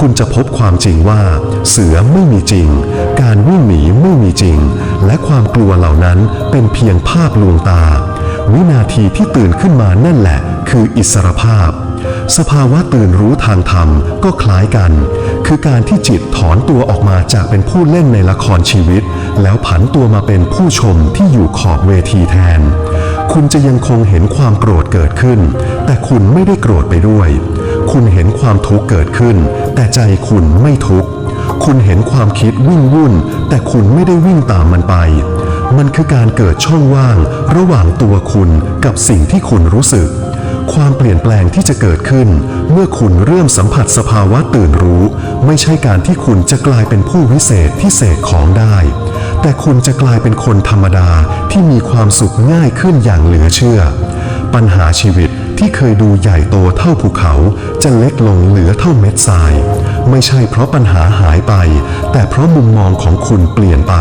คุณจะพบความจริงว่า เสือไม่มีจริง การวิ่งหนีไม่มีจริง และความกลัวเหล่านั้นเป็นเพียงภาพลวงตา วินาทีที่ตื่นขึ้นมานั่นแหละ คืออิสรภาพ สภาวะตื่นรู้ทางธรรมก็คล้ายกัน คือการที่จิตถอนตัวออกมาจากเป็นผู้เล่นในละครชีวิต แล้วผันตัวมาเป็นผู้ชมที่อยู่ขอบเวทีแทน คุณจะยังคงเห็นความโกรธเกิดขึ้น แต่คุณไม่ได้โกรธไปด้วย คุณเห็นความทุกข์เกิดขึ้น แต่ใจคุณไม่ทุกข์ คุณเห็นความคิดวิ่งวุ่น แต่คุณไม่ได้วิ่งตามมันไป มันคือการเกิดช่องว่างระหว่างตัวคุณกับสิ่งที่คุณรู้สึก ความเปลี่ยนแปลงที่จะเกิดขึ้น เมื่อคุณเริ่มสัมผัสสภาวะตื่นรู้ ไม่ใช่การที่คุณจะกลายเป็นผู้วิเศษที่เสกของได้ แต่คุณจะกลายเป็นคนธรรมดาที่มีความสุขง่ายขึ้นอย่างเหลือเชื่อ ปัญหาชีวิต ที่เคยดูใหญ่โตเท่าภูเขา จะเล็กลงเหลือเท่าเม็ดทราย ไม่ใช่เพราะปัญหาหายไป แต่เพราะมุมมองของคุณเปลี่ยนไป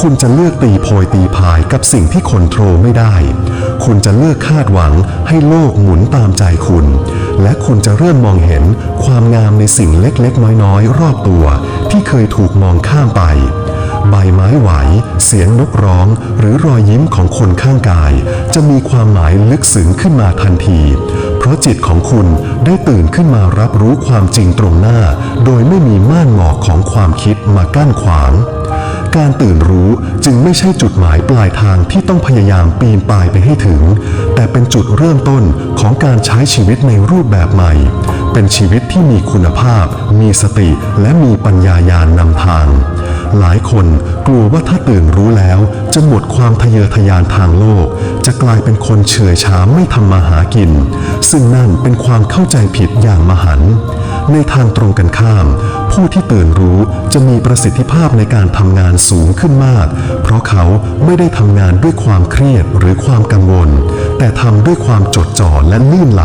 คุณจะเลือกตีโพยตีพายกับสิ่งที่คอนโทรลไม่ได้ คุณจะเลือกคาดหวังให้โลกหมุนตามใจคุณ และคุณจะเริ่มมองเห็นความงามในสิ่งเล็กๆ น้อยๆ รอบตัว ที่เคยถูกมองข้ามไป ใบไม้ไหว เสียงนกร้อง หรือรอยยิ้มของคนข้างกาย จะมีความหมายลึกซึ้งขึ้นมาทันที เพราะจิตของคุณได้ตื่นขึ้นมารับรู้ความจริงตรงหน้า โดยไม่มีม่านหมอกของความคิดมากั้นขวางการตื่นรู้จึงไม่ใช่จุดหมายปลายทางที่ต้องพยายามปีนป่ายไปให้ถึง แต่เป็นจุดเริ่มต้นของการใช้ชีวิตในรูปแบบใหม่ เป็นชีวิตที่มีคุณภาพ มีสติ และมีปัญญายาณนำทาง หลายคนกลัวว่าถ้าตื่นรู้แล้ว จะหมดความทะเยอทะยานทางโลก จะกลายเป็นคนเฉื่อยช้าไม่ทำมาหากิน ซึ่งนั่นเป็นความเข้าใจผิดอย่างมหันในทางตรงกันข้าม ผู้ที่ตื่นรู้จะมีประสิทธิภาพในการทำงานสูงขึ้นมาก เพราะเขาไม่ได้ทำงานด้วยความเครียดหรือความกังวล แต่ทำด้วยความจดจ่อและลื่นไหล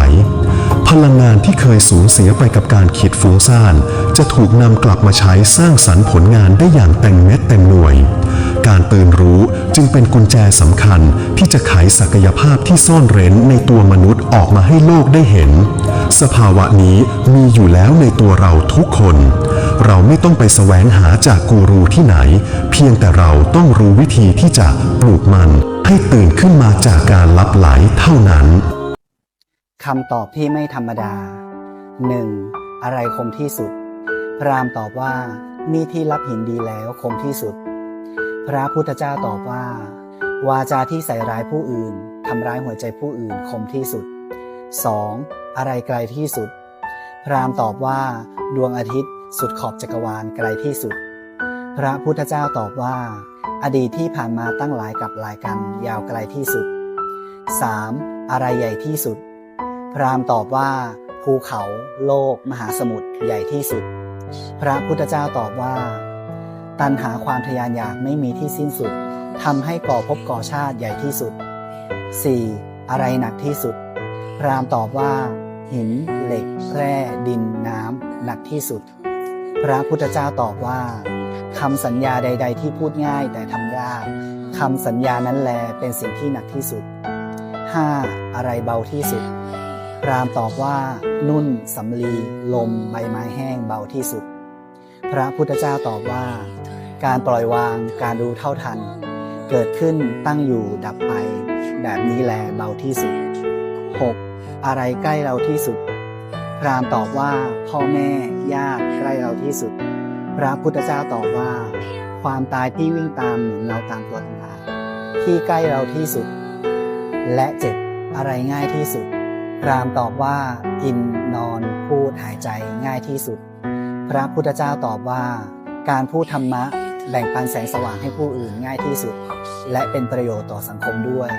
พลังงานที่เคยสูญเสียไปกับการคิดฟุ้งซ่าน จะถูกนำกลับมาใช้สร้างสรรค์ผลงานได้อย่างเต็มเม็ดเต็มหน่วย การตื่นรู้จึงเป็นกุญแจสำคัญที่จะไขศักยภาพที่ซ่อนเร้นในตัวมนุษย์ออกมาให้โลกได้เห็น สภาวะนี้มีอยู่แล้วในตัวเราทุกคน เราไม่ต้องไปแสวงหาจากกูรูที่ไหน เพียงแต่เราต้องรู้วิธีที่จะปลูกมันให้ตื่นขึ้นมาจากการลับไหลเท่านั้น คำตอบที่ไม่ธรรมดา 1. อะไรคมที่สุด พระรามตอบว่า มีที่รับหินดีแล้วคมที่สุด พระพุทธเจ้าตอบว่า วาจาที่ใส่ร้ายผู้อื่นทำร้ายหัวใจผู้อื่นคมที่สุด 2. อะไรไกลที่สุด พระรามตอบว่า ดวงอาทิตย์สุดขอบจักรวาลไกลที่สุด พระพุทธเจ้าตอบว่า อดีตที่ผ่านมาตั้งหลายกับหลายกันยาวไกลที่สุด 3. อะไรใหญ่ที่สุด พราหมณ์ตอบว่าภูเขาโลกมหาสมุทรใหญ่ที่สุด พระพุทธเจ้าตอบว่า ตัณหาความทยานอยากไม่มีที่สิ้นสุดทำให้ก่อภพก่อชาติใหญ่ที่สุด 4. อะไรหนักที่สุด พราหมณ์ตอบว่า หิน เหล็ก แร่ ดิน น้ำหนักที่สุด พระพุทธเจ้าตอบว่าคำสัญญาใด ๆ ที่พูดง่ายแต่ทำยากคำสัญญานั้นแลเป็นสิ่งที่หนักที่สุด 5. อะไรเบาที่สุด พรามตอบว่า นุ่นสำลี ลมใบไม้แห้งเบาที่สุด พระพุทธเจ้าตอบว่า การปล่อยวางการรู้เท่าทัน เกิดขึ้นตั้งอยู่ดับไป แบบนี้แลเบาที่สุด 6. อะไรใกล้เราที่สุด พรามตอบว่า พ่อแม่ญาติใกล้เราที่สุด พระพุทธเจ้าตอบว่า ความตายที่วิ่งตามเหมือนเราตามตัวต่างๆที่ใกล้เราที่สุด และเจ็ดอะไรง่ายที่สุด พราหมณ์ตอบว่ากินนอนพูดหายใจง่ายที่สุด พระพุทธเจ้าตอบว่า การพูดธรรมะแบ่งปันแสงสว่างให้ผู้อื่นง่ายที่สุด และเป็นประโยชน์ต่อสังคมด้วย